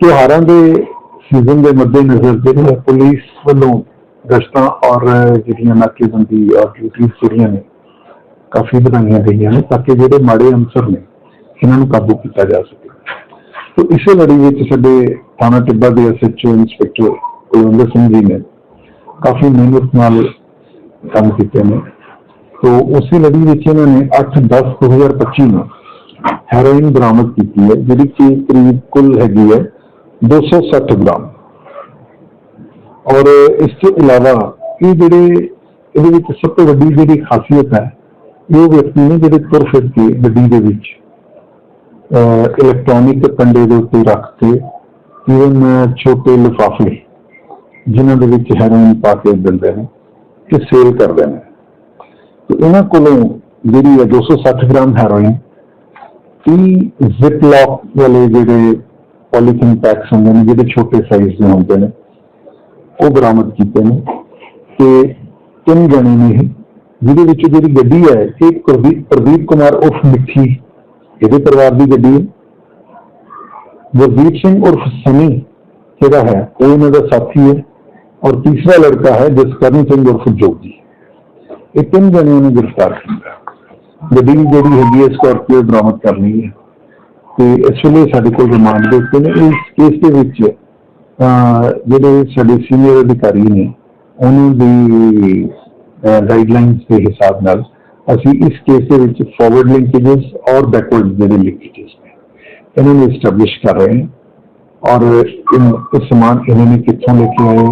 ਤਿਉਹਾਰਾਂ ਦੇ ਸੀਜ਼ਨ ਦੇ ਮੱਦੇਨਜ਼ਰ ਜਿਹੜੇ ਹੈ ਪੁਲਿਸ ਵੱਲੋਂ ਗਸ਼ਤਾਂ ਔਰ ਜਿਹੜੀਆਂ ਨਾਕੇਬੰਦੀ ਔਰ ਡਿਊਟੀਆਂ ਜਿਹੜੀਆਂ ਨੇ, ਕਾਫੀ ਵਧਾਈਆਂ ਗਈਆਂ ਨੇ ਤਾਂ ਕਿ ਜਿਹੜੇ ਮਾੜੇ ਅੰਸਰ ਨੇ, ਇਹਨਾਂ ਨੂੰ ਕਾਬੂ ਕੀਤਾ ਜਾ ਸਕੇ। ਤੋ ਇਸੇ ਲੜੀ ਵਿੱਚ ਸਾਡੇ ਥਾਣਾ ਟਿੱਬਾ ਦੇ ਐਸਐਚਓ ਇੰਸਪੈਕਟਰ ਕੁਲਵਿੰਦਰ ਸਿੰਘ ਜੀ ਨੇ ਕਾਫੀ ਮਿਹਨਤ ਨਾਲ ਕੰਮ ਕੀਤੇ ਨੇ। ਤੋ ਉਸੇ ਲੜੀ ਵਿੱਚ ਇਹਨਾਂ ਨੇ 8-10 2025 ਨੂੰ ਹੈਰੋਇਨ ਬਰਾਮਦ ਕੀਤੀ ਹੈ, ਜਿਹੜੀ ਕਿ ਕਰੀਬ ਕੁੱਲ ਹੈਗੀ ਹੈ 260 ਗ੍ਰਾਮ। ਔਰ ਇਸ ਤੋਂ ਇਲਾਵਾ ਇਹ ਜਿਹੜੇ, ਇਹਦੇ ਵਿੱਚ ਸਭ ਤੋਂ ਵੱਡੀ ਜਿਹੜੀ ਖਾਸੀਅਤ ਹੈ, ਇਹ ਵਿਅਕਤੀ ਨੇ ਜਿਹੜੇ ਤੁਰ ਫਿਰ ਕੇ ਗੱਡੀ ਦੇ ਵਿੱਚ ਇਲੈਕਟ੍ਰੋਨਿਕ ਕੰਡੇ ਦੇ ਉੱਤੇ ਰੱਖ ਕੇ ਇਵਨ ਛੋਟੇ ਲਿਫਾਫੇ, ਜਿਨ੍ਹਾਂ ਦੇ ਵਿੱਚ ਹੈਰੋਇਨ ਪਾ ਕੇ ਦਿੰਦੇ ਨੇ ਕਿ ਸੇਲ ਕਰਦੇ ਨੇ। ਤੇ ਇਹਨਾਂ ਕੋਲੋਂ ਜਿਹੜੀ ਹੈ 260 ਗ੍ਰਾਮ ਹੈਰੋਇਨ, ਇਹ ਜ਼ਿਪਲੌਕ ਵਾਲੇ ਜਿਹੜੇ ਪੋਲੀਥੀਨ ਪੈਕਸ ਹੁੰਦੇ ਨੇ, ਜਿਹੜੇ ਛੋਟੇ ਸਾਈਜ਼ ਦੇ ਹੁੰਦੇ ਨੇ, ਉਹ ਬਰਾਮਦ ਕੀਤੇ ਨੇ। ਤੇ ਤਿੰਨ ਜਣੇ ਨੇ ਇਹ, ਜਿਹਦੇ ਵਿੱਚ ਜਿਹੜੀ ਗੱਡੀ ਹੈ ਇਹ ਪ੍ਰਦੀਪ ਪ੍ਰਦੀਪ ਕੁਮਾਰ ਉਰਫ ਮਿੱਠੀ, ਇਹਦੇ ਪਰਿਵਾਰ ਦੀ ਗੱਡੀ ਹੈ। ਗੁਰਦੀਪ ਸਿੰਘ ਉਰਫ ਸਨੀ, ਜਿਹੜਾ ਹੈ, ਉਹ ਇਹਨਾਂ ਦਾ ਸਾਥੀ ਹੈ। ਔਰ ਤੀਸਰਾ ਲੜਕਾ ਹੈ, ਜਸਕਰਨ ਸਿੰਘ ਉਰਫ ਜੋਗੀ। ਇਹ ਤਿੰਨ ਜਣਿਆਂ ਨੂੰ ਗ੍ਰਿਫਤਾਰ ਕੀਤਾ। ਗੱਡੀ ਜਿਹੜੀ ਹੈਗੀ ਹੈ, ਸਕਾਰਪੀਓ ਬਰਾਮਦ ਕਰ ਲਈ ਹੈ। ਤੇ ਇਸ ਵੇਲੇ ਸਾਡੇ ਕੋਲ ਰਿਮਾਂਡ ਦੇ ਉੱਤੇ ਨੇ। ਇਸ ਕੇਸ ਦੇ ਵਿੱਚ ਜਿਹੜੇ ਸਾਡੇ ਸੀਨੀਅਰ ਅਧਿਕਾਰੀ ਨੇ, ਉਹਨਾਂ ਦੀ ਗਾਈਡਲਾਈਨਸ ਦੇ ਹਿਸਾਬ ਨਾਲ ਅਸੀਂ ਇਸ ਕੇਸ ਦੇ ਵਿੱਚ ਫਾਰਵਰਡ ਲਿੰਕੇजेस ਔਰ ਬੈਕਵਰਡ ਜਿਹੜੇ ਲਿੰਕੇजेस ਨੇ, ਇਹਨਾਂ ਨੂੰ ਐਸਟੈਬਲਿਸ਼ ਕਰ ਰਹੇ ਹਾਂ। ਔਰ ਇਹ ਸਮਾਨ ਇਹਨਾਂ ਨੇ ਕਿੱਥੋਂ ਲੈ ਕੇ ਆਏ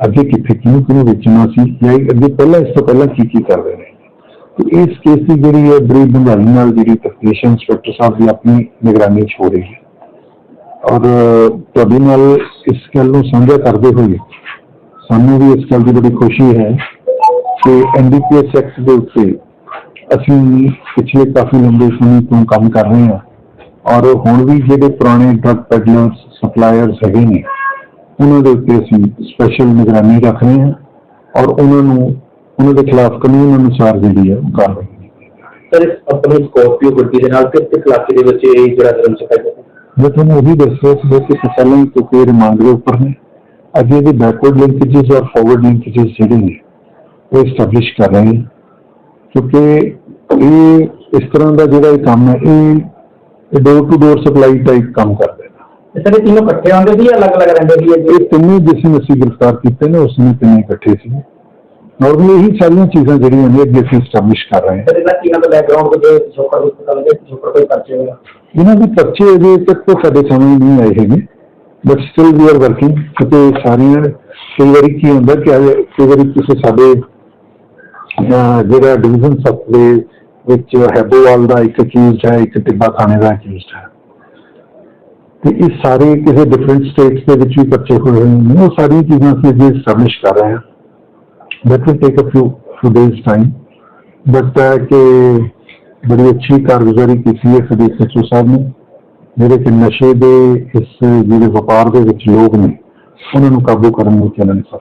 ਅੱਗੇ ਕਿੱਥੇ, ਕਿਹਨੂੰ ਕਿਹਨੂੰ ਵੇਚਣਾ ਸੀ? ਜਾਂ ਅੱਗੇ ਪਹਿਲਾਂ, ਇਸ ਤੋਂ ਪਹਿਲਾਂ ਕੀ ਕੀ ਕਰ ਰਹੇ ਨੇ? ਇਸ ਕੇਸ ਦੀ ਜਿਹੜੀ ਹੈ ਬੜੀ ਡੂੰਘਾਈ ਨਾਲ ਜਿਹੜੀ ਤਫਤੀਸ਼ ਇੰਸਪੈਕਟਰ ਸਾਹਿਬ ਦੀ ਆਪਣੀ ਨਿਗਰਾਨੀ 'ਚ ਹੋ ਰਹੀ ਹੈ। ਔਰ ਤੁਹਾਡੇ ਨਾਲ ਇਸ ਗੱਲ ਨੂੰ ਸਾਂਝਾ ਕਰਦੇ ਹੋਏ ਸਾਨੂੰ ਵੀ ਇਸ ਗੱਲ ਦੀ ਬੜੀ ਖੁਸ਼ੀ ਹੈ ਕਿ ਐਨਡੀਪੀਐਸ ਐਕਟ ਦੇ ਉੱਤੇ ਅਸੀਂ ਪਿਛਲੇ ਕਾਫੀ ਲੰਬੇ ਸਮੇਂ ਤੋਂ ਕੰਮ ਕਰ ਰਹੇ ਹਾਂ ਔਰ ਹੁਣ ਵੀ ਜਿਹੜੇ ਪੁਰਾਣੇ ਡਰੱਗ ਪੈਡਲਰਸ ਸਪਲਾਇਰਸ ਹੈਗੇ ਨੇ, ਉਹਨਾਂ ਦੇ ਉੱਤੇ ਅਸੀਂ ਸਪੈਸ਼ਲ ਨਿਗਰਾਨੀ ਰੱਖ ਰਹੇ ਹਾਂ ਔਰ ਉਹਨਾਂ ਨੂੰ ਉਹਨਾਂ ਦੇ ਖਿਲਾਫ ਕਾਨੂੰਨ ਅਨੁਸਾਰ ਜਿਹੜੀ ਹੈ ਉਹ ਕਾਰਵਾਈ ਸਰ ਆਪਣੀ ਸਕੋਰਪੀਓ ਗੱਡੀ ਦੇ ਨਾਲ ਕਿੰਨੇ ਕਲਾਕੇ ਦੇ ਵਿੱਚ ਇਹ ਜਿਹੜਾ ਜਨਮ ਚੱਕਰ ਮੈਂ ਤੁਹਾਨੂੰ ਉਹੀ ਦੱਸਿਆ ਸੀ ਕਿ ਪਹਿਲਾਂ ਹੀ ਕੋਈ ਰਿਮਾਂਡ ਦੇ ਉੱਪਰ ਨੇ। ਅੱਗੇ ਵੀ ਬੈਕਵਰਡ ਲਿੰਕੇजेस ਔਰ ਫਾਰਵਰਡ ਲਿੰਕੇजेस ਜਿਹੜੇ ਨੇ ਉਹ ਐਸਟੈਬਲਿਸ਼ ਕਰ ਰਹੇ ਨੇ। ਕਿਉਂਕਿ ਇਹ ਇਸ ਤਰ੍ਹਾਂ ਦਾ ਜਿਹੜਾ ਇਹ ਕੰਮ ਹੈ ਇਹ door to door supply type ਕੰਮ ਕਰਦਾ ਹੈ ਸਰ ਇਹ ਤਿੰਨੋਂ ਇਕੱਠੇ ਆਉਂਦੇ ਸੀ ਜਾਂ ਅਲੱਗ-ਅਲੱਗ ਰਹਿੰਦੇ ਸੀ? ਇਹ ਤਿੰਨੇ ਜਿਸ ਨੂੰ ਅਸੀਂ ਗ੍ਰਿਫਤਾਰ ਕੀਤੇ ਨੇ ਉਸ ਨੇ ਤਿੰਨੇ ਇਕੱਠੇ ਸੀ। ਨਾਰਮਲੀ ਇਹੀ ਸਾਰੀਆਂ ਚੀਜ਼ਾਂ ਜਿਹੜੀਆਂ ਨੇ ਅੱਗੇ ਅਸੀਂ ਐਸਟੈਬਲਿਸ਼ ਕਰ ਰਹੇ ਹਾਂ। ਸਰ ਇਹਨਾਂ ਤਿੰਨਾਂ ਦਾ ਬੈਕਗ੍ਰਾਉਂਡ ਕੋਈ ਛੋਕਰ ਕੋਈ ਪਤਾ ਲੱਗੇ ਛੋਕਰ ਕੋਈ ਪਰਚੇ ਹੋਇਆ ਇਹਨਾਂ ਦੇ ਪਰਚੇ ਅਜੇ ਤੱਕ ਤਾਂ ਸਾਡੇ ਸਾਹਮਣੇ ਨਹੀਂ ਆਏ ਹੈਗੇ but still we are working ਕਿਤੇ ਸਾਰੀਆਂ ਕਈ ਵਾਰੀ ਕੀ ਹੁੰਦਾ ਕਿ ਕਈ ਵਾਰੀ ਕਿਸੇ ਸਾਡੇ ਜਿਹੜਾ ਡਿਵੀਜ਼ਨ ਦੇ ਵਿੱਚ ਹੈਬੋਵਾਲ ਦਾ ਇੱਕ ਅਕਿਊਜ਼ਡ ਹੈ ਇੱਕ ਟਿੱਬਾ ਥਾਣੇ ਦਾ ਅਕਿਊਜ਼ਡ ਹੈ। ਤੇ ਇਹ ਸਾਰੇ ਕਿਸੇ ਡਿਫਰੈਂਟ ਸਟੇਟਸ ਦੇ ਵਿੱਚ ਵੀ ਪਰਚੇ ਹੋਏ ਹੋਏ ਨੇ ਉਹ ਸਾਰੀਆਂ ਚੀਜ਼ਾਂ ਅਸੀਂ ਅੱਗੇ ਐਸਟੈਬਲਿਸ਼ ਕਰ ਰਹੇ ਹਾਂ। That will take a few few days time. But uh, ਕਿ ਬੜੀ ਅੱਛੀ ਕਾਰਗੁਜ਼ਾਰੀ ਕੀਤੀ ਹੈ ਸਾਡੇ ਸਚਿਵ ਸਾਹਿਬ ਨੇ ਜਿਹੜੇ ਕਿ ਨਸ਼ੇ ਦੇ ਇਸ ਜਿਹੜੇ ਵਪਾਰ ਦੇ ਵਿੱਚ ਲੋਕ ਨੇ ਉਹਨਾਂ ਨੂੰ ਕਾਬੂ ਕਰਨ ਵਿੱਚ ਇਹਨਾਂ ਨੇ ਸਫਲ